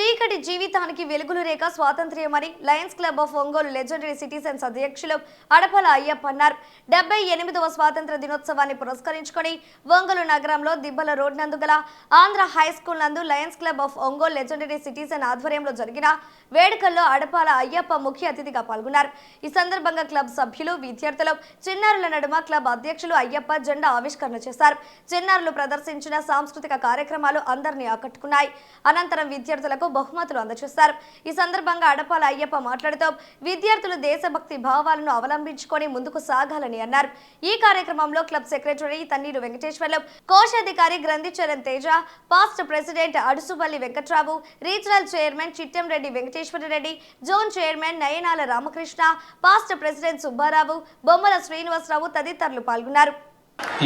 చీకటి జీవితానికి వెలుగులు రేఖ స్వాతంత్ర్యమని Lions Club of Ongole legendary citizens అధ్యక్షులు అడపల అయ్యప్ప అన్నారు. డెబ్బై ఎనిమిదవ స్వాతంత్ర దినోత్సవాన్ని పురస్కరించుకొని ఒంగోలు నగరంలో దిబ్బల రోడ్ నందు గల ఆంధ్ర హై స్కూల్ నందు Lions Club of Ongole legendary citizen ఆధ్వర్యంలో జరిగిన వేడుకల్లో అడపాల అయ్యప్ప ముఖ్య అతిథిగా పాల్గొన్నారు. ఈ సందర్భంగా క్లబ్ సభ్యులు విద్యార్థులు చిన్నారుల నడుమ క్లబ్ అధ్యక్షులు అయ్యప్ప జెండా ఆవిష్కరణ చేశారు. చిన్నారులు ప్రదర్శించిన సాంస్కృతిక కార్యక్రమాలు అందరినీ ఆకట్టుకున్నాయి. అనంతరం విద్యార్థులకు బహుమతులు అందజేశారు. ఈ సందర్భంగా అడపాల అయ్యప్ప మాట్లాడుతూ విద్యార్థులు దేశభక్తి భావాలను అవలంబించుకొని ముందుకు సాగాలని అన్నారు. ఈ కార్యక్రమంలో క్లబ్ సెక్రటరీ తన్నీరు వెంకటేశ్వర్లు కోశాధికారి Granthicharan Teja past president Adusupalli Venkatrao regional chairman Chittamreddy Venkateswarareddy zone chairman Nayanala Ramakrishna past president Subbarao Bommala Srinivasarao తదితరులు పాల్గొన్నారు.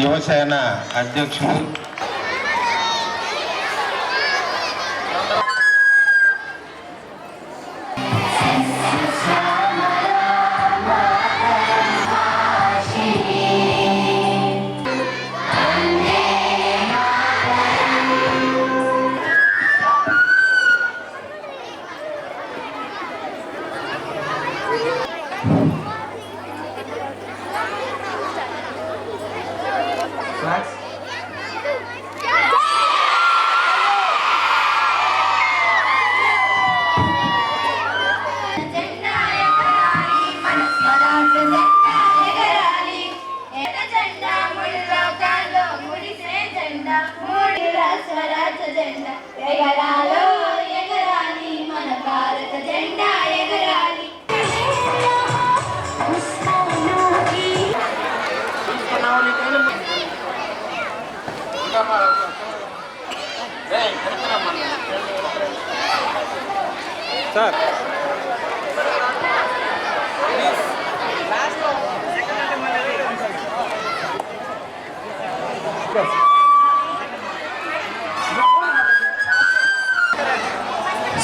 యువసేన అధ్యక్షుడు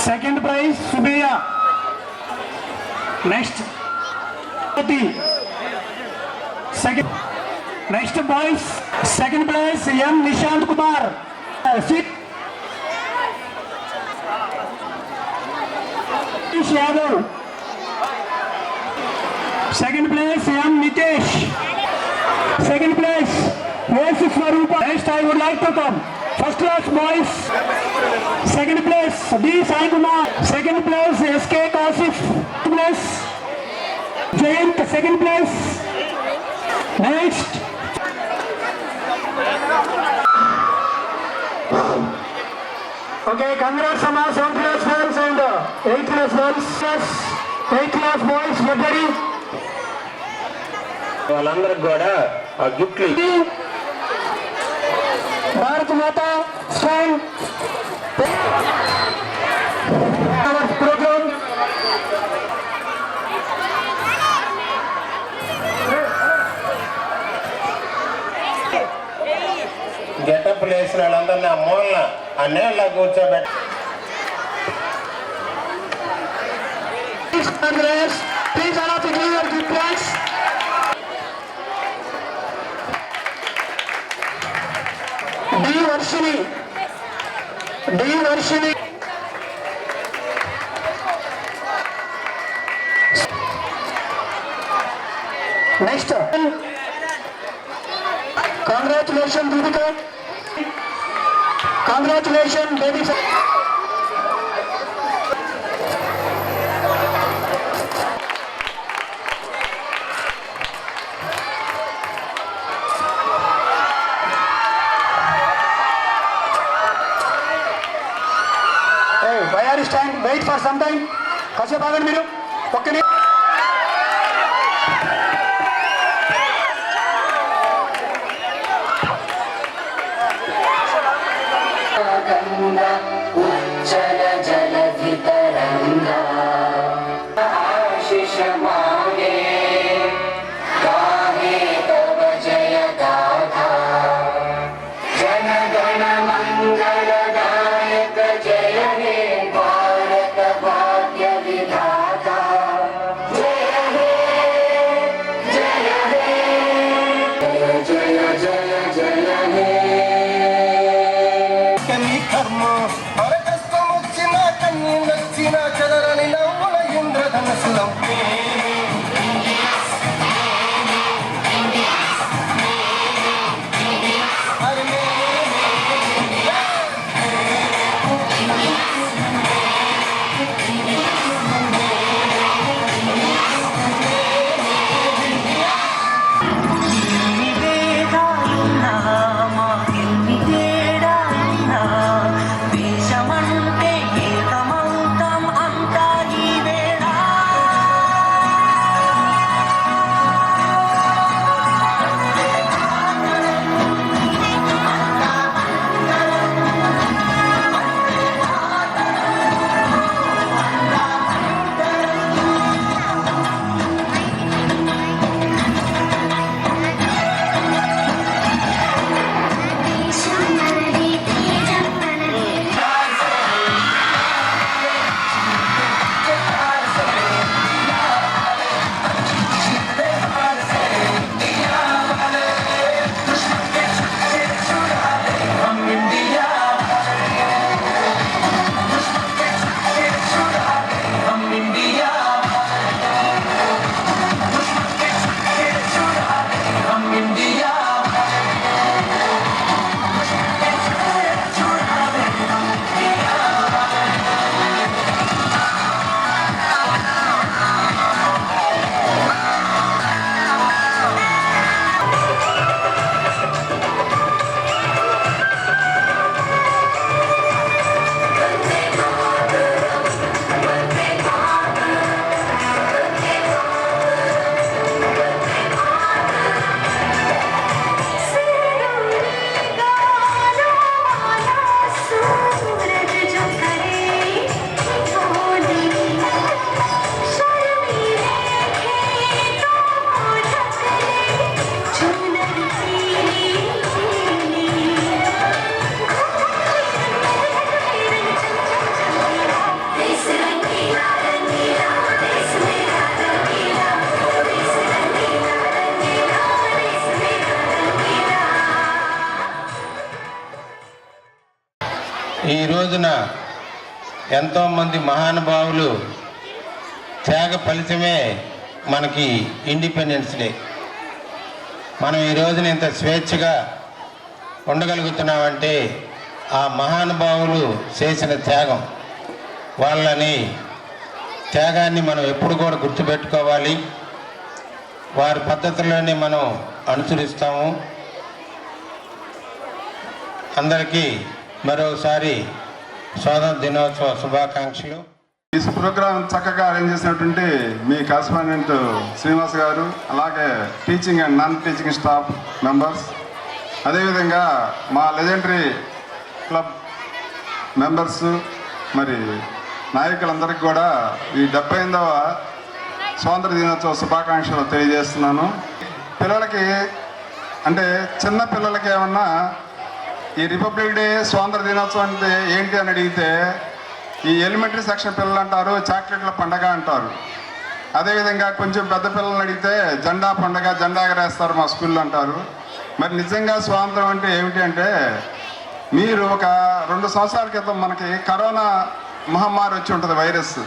second prize సుబేయ next second next boys second prize M Nishant Kumar Satish Yadav second place M Nitesh second place వేసి Swarupa next I would like to come first class boys second place D Sai Kumar second place SK Kasif place Jayanth second place next okay congrats అమ్మా seventh class girls and eighth class girls eighth class boys very వాళ్ళందరికి కూడా ఆ గిఫ్ట్లు మాత stand programme getup వేసిన వాళ్ళందరినీ ఆ మూలన ఆ నీళ్ళ కూర్చోబెట్టి. Congrats Varshini D Varshini next. Congratulation Deepika. Congratulation baby కాసేపు ఆగండి మీరు. ఒక్కనే రోజున ఎంతోమంది మహానుభావులు త్యాగ ఫలితమే మనకి ఇండిపెండెన్స్ డే. మనం ఈ రోజున ఇంత స్వేచ్ఛగా ఉండగలుగుతున్నామంటే ఆ మహానుభావులు చేసిన త్యాగం. వాళ్ళని త్యాగాన్ని మనం ఎప్పుడు కూడా గుర్తుపెట్టుకోవాలి. వారి పద్ధతుల్లోనే మనం అనుసరిస్తాము. అందరికీ మరోసారి స్వాతంత్ర దినోత్సవ శుభాకాంక్షలు. ఈ ప్రోగ్రామ్ చక్కగా అరేంజ్ చేసినటువంటి మీ కరస్పాండెంట్ శ్రీనివాస్ గారు అలాగే teaching and non teaching staff members అదేవిధంగా మా లెజెండరీ క్లబ్ మెంబర్స్ మరి నాయకులందరికీ కూడా ఈ డెబ్బై ఎనిమిదవ స్వాతంత్ర దినోత్సవ శుభాకాంక్షలు తెలియజేస్తున్నాను. పిల్లలకి అంటే చిన్న పిల్లలకి ఏమన్నా ఈ రిపబ్లిక్ డే స్వాతంత్ర దినోత్సవం అంటే ఏంటి అని అడిగితే ఈ ఎలిమెంటరీ సెక్షన్ పిల్లలు అంటారు చాక్లెట్ల పండగ అంటారు. అదేవిధంగా కొంచెం పెద్ద పిల్లల్ని అడిగితే జెండా పండగ జెండా ఎగరేస్తారు మా స్కూల్లో అంటారు. మరి నిజంగా స్వాతంత్రం అంటే ఏమిటి అంటే మీరు ఒక రెండు సంవత్సరాల క్రితం మనకి కరోనా మహమ్మారి వచ్చి ఉంటుంది వైరస్.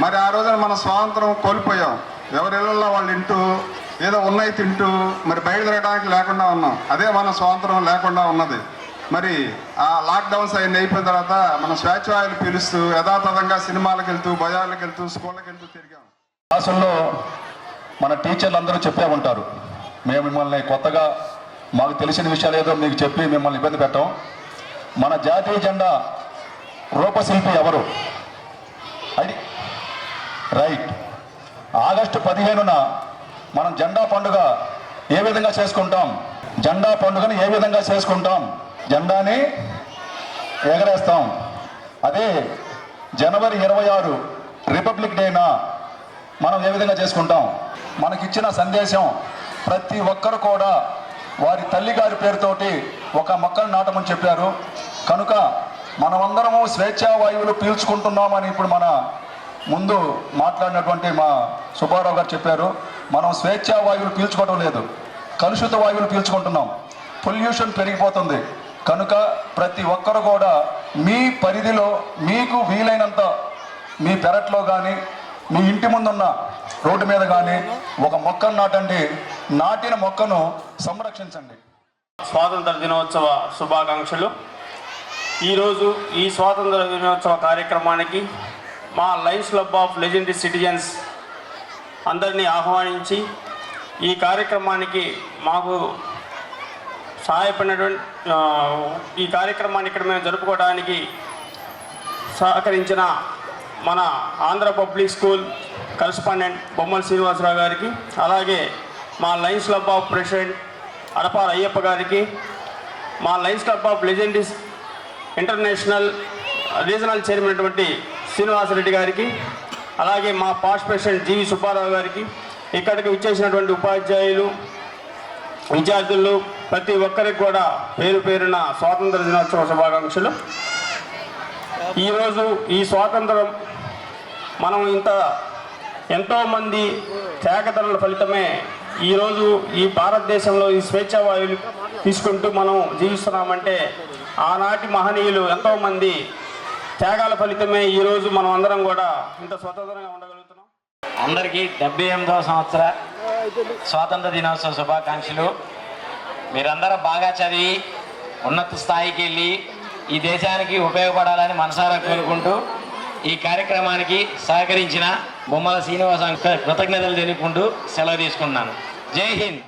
మరి ఆ రోజున మనం స్వాతంత్రం కోల్పోయాం. ఎవరిళ్ళల్లో వాళ్ళు ఇంటూ ఏదో ఉన్నాయి తింటూ మరి బయట తిరగడానికి లేకుండా ఉన్నాం. అదే మన స్వాతంత్రం లేకుండా ఉన్నది. మరి ఆ లాక్డౌన్స్ అవి అయిపోయిన తర్వాత మనం స్వేచ్ఛాయులు పిలుస్తూ యథాతథంగా సినిమాలకు వెళ్తూ బజార్లకు వెళ్తూ స్కూళ్ళకి వెళ్తూ తిరిగాం. క్లాసుల్లో మన టీచర్లు అందరూ చెప్పే ఉంటారు. మేము మిమ్మల్ని కొత్తగా మాకు తెలిసిన విషయాలు ఏదో మీకు చెప్పి మిమ్మల్ని ఇబ్బంది పెట్టాం. మన జాతీయ జెండా రూపశిల్పి ఎవరు? అది రైట్. ఆగస్టు పదిహేనున మనం జెండా పండుగ ఏ విధంగా చేసుకుంటాం? జెండా పండుగను ఏ విధంగా చేసుకుంటాం? జెండాని ఎగరేస్తాం. అదే జనవరి ఇరవై ఆరు రిపబ్లిక్ డేనా మనం ఏ విధంగా చేసుకుంటాం? మనకిచ్చిన సందేశం ప్రతి ఒక్కరు కూడా వారి తల్లిగారి పేరుతోటి ఒక మొక్కను నాటమని చెప్పారు. కనుక మనమందరము స్వేచ్ఛా వాయువులు పీల్చుకుంటున్నామని ఇప్పుడు మన ముందు మాట్లాడినటువంటి మా సుబ్బారావు గారు చెప్పారు. మనం స్వేచ్ఛా వాయువులు పీల్చుకోవడం లేదు. కలుషిత వాయువులు పీల్చుకుంటున్నాం. పొల్యూషన్ పెరిగిపోతుంది. కనుక ప్రతి ఒక్కరు కూడా మీ పరిధిలో మీకు వీలైనంత మీ పెరట్లో కానీ మీ ఇంటి ముందున్న రోడ్డు మీద కానీ ఒక మొక్కను నాటండి. నాటిన మొక్కను సంరక్షించండి. స్వాతంత్ర దినోత్సవ శుభాకాంక్షలు. ఈరోజు ఈ స్వాతంత్ర దినోత్సవ కార్యక్రమానికి మా life club of legendary citizens అందరినీ ఆహ్వానించి ఈ కార్యక్రమానికి మాకు సహాయపడినటువంటి ఈ కార్యక్రమాన్ని ఇక్కడ మేము జరుపుకోవడానికి సహకరించిన మన ఆంధ్ర పబ్లిక్ స్కూల్ కరస్పాండెంట్ బొమ్మల శ్రీనివాసరావు గారికి అలాగే మా Lions Club of president Adapala Ayyappa గారికి మా Lions Club of legends international regional chairman అటువంటి శ్రీనివాసరెడ్డి గారికి అలాగే మా పాస్ట్ ప్రెసిడెంట్ జీవి సుబ్బారావు గారికి ఇక్కడికి విచ్చేసినటువంటి ఉపాధ్యాయులు విద్యార్థులు ప్రతి ఒక్కరికి కూడా పేరు పేరున స్వాతంత్ర దినోత్సవ శుభాకాంక్షలు. ఈరోజు ఈ స్వాతంత్రం మనం ఇంత ఎంతోమంది త్యాగతనుల ఫలితమే ఈరోజు ఈ భారతదేశంలో ఈ స్వేచ్ఛావాయువులు తీసుకుంటూ మనం జీవిస్తున్నామంటే ఆనాటి మహనీయులు ఎంతోమంది త్యాగాల ఫలితమే ఈరోజు మనం అందరం కూడా ఇంత స్వతంత్రంగా ఉండగలుగుతున్నాం. అందరికీ డెబ్బై ఎనిమిదవ సంవత్సర స్వాతంత్ర దినోత్సవ శుభాకాంక్షలు. మీరందరూ బాగా చదివి ఉన్నత స్థాయికి వెళ్ళి ఈ దేశానికి ఉపయోగపడాలని మనసారా కోరుకుంటూ ఈ కార్యక్రమానికి సహకరించిన బొమ్మల శ్రీనివాస కృతజ్ఞతలు తెలుపుకుంటూ సెలవు తీసుకున్నాను జై హింద్.